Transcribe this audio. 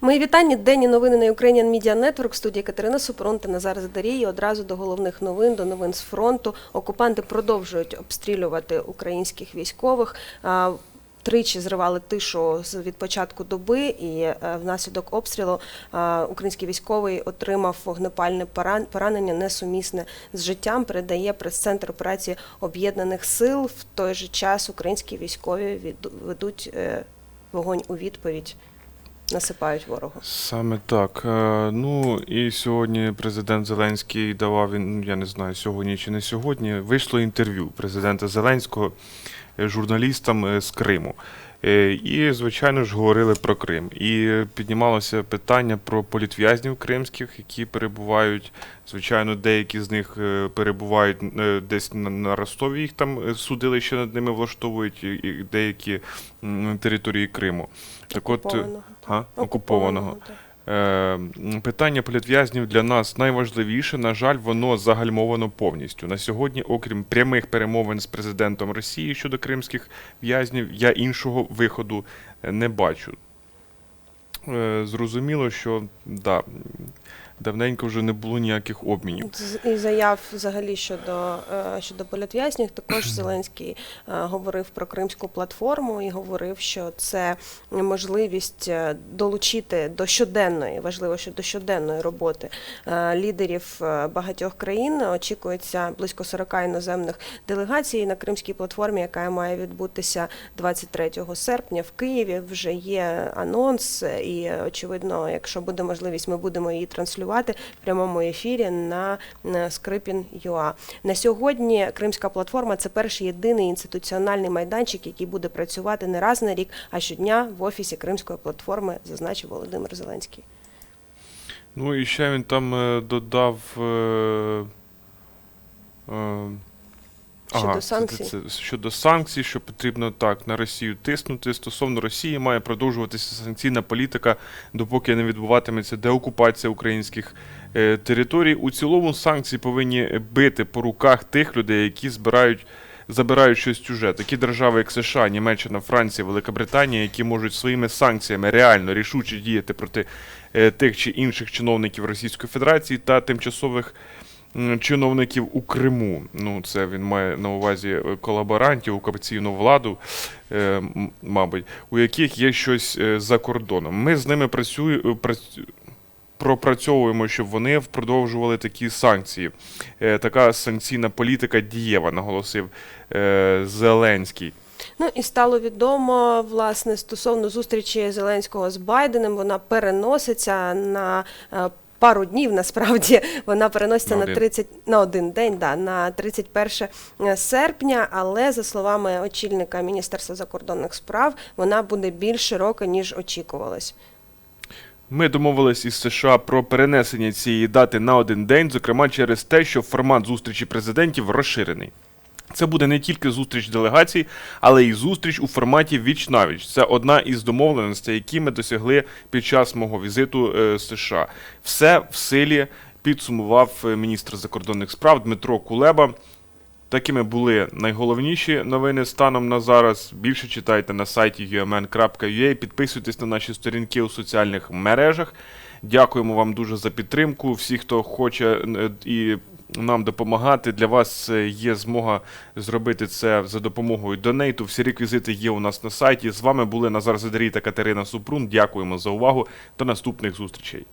Мої вітання. Денні новини на Ukrainian Media Network. Студії Катерина Супрун та Назар Задарій. Одразу до головних новин, до новин з фронту. Окупанти продовжують обстрілювати українських військових. Тричі зривали тишу від початку доби, і е, внаслідок обстрілу український військовий отримав вогнепальне поранення несумісне з життям. Передає прес-центр операції об'єднаних сил. В той же час українські військові ведуть е, вогонь у відповідь, насипають ворогу. Саме так. Е, Ну і сьогодні президент Зеленський давав він, я не знаю, сьогодні чи не сьогодні. Вийшло інтерв'ю президента Зеленського журналістам е, з Криму. Е, І, звичайно ж, говорили про Крим. І піднімалося питання про політв'язнів кримських, які перебувають. Звичайно, деякі з них е, перебувають десь на- Ростові, їх там судилище над ними влаштовують, і- деякі території Криму. Так от, е, Окупованого. Окупованого. так. Е, питання політв'язнів для нас найважливіше. На жаль, воно загальмовано повністю. На сьогодні, окрім прямих перемовин з президентом Росії щодо кримських в'язнів, я іншого виходу е, не бачу. Е, Зрозуміло, що да, давненько вже не було ніяких обмінів. І заяв взагалі щодо, е, щодо політв'язнів. Також Зеленський е, говорив про кримську платформу і говорив, що це можливість долучити до щоденної, важливо, що до щоденної роботи лідерів багатьох країн. Очікується близько 40 іноземних делегацій на кримській платформі, яка має відбутися 23 серпня в Києві. Вже є анонс, і е, очевидно, якщо буде можливість, ми будемо її транслювати в прямому ефірі на Скрипін ЮА. На сьогодні Кримська платформа це перший єдиний інституціональний майданчик, який буде працювати не раз на рік, а щодня в офісі Кримської платформи, зазначив Володимир Зеленський. Ну і ще він там е, додав. Е, е, Щодо санкцій? Це, це, щодо санкцій, що потрібно так на Росію тиснути. Стосовно Росії має продовжуватися санкційна політика, допоки не відбуватиметься деокупація українських е, територій. У цілому санкції повинні бити по руках тих людей, які збирають. Забирають щось чуже. Такі держави, як США, Німеччина, Франція, Велика Британія, які можуть своїми санкціями реально рішуче діяти проти е, тих чи інших чиновників Російської Федерації та тимчасових чиновників у Криму. Ну, це він має на увазі е, колаборантів, окупаційну владу, е, мабуть, у яких є щось е, за кордоном. Ми з ними працюємо. Пропрацьовуємо, щоб вони продовжували такі санкції. Така санкційна політика дієва, наголосив Зеленський. Ну і стало відомо власне стосовно зустрічі Зеленського з Байденом. Вона переноситься на пару днів. Насправді вона переноситься На на, 30, на один день, да, на 31 серпня. Але за словами очільника Міністерства закордонних справ, вона буде більш широка ніж очікувалось. Ми домовились із США про перенесення цієї дати на один день, зокрема через те, що формат зустрічі президентів розширений. Це буде не тільки зустріч делегацій, але й зустріч у форматі віч навіч. Це одна із домовленостей, які ми досягли під час мого візиту е, США. Все в силі підсумував е, міністр закордонних справ Дмитро Кулеба. Такими були найголовніші новини станом на зараз. Більше читайте на сайті umn.ua, підписуйтесь на наші сторінки у соціальних мережах. Дякуємо вам дуже за підтримку. Всі, хто хоче е, і нам допомагати, для вас е, є змога зробити це за допомогою донейту. Всі реквізити є у нас на сайті. З вами були Назар Задарій та Катерина Супрун. Дякуємо за увагу. До наступних зустрічей.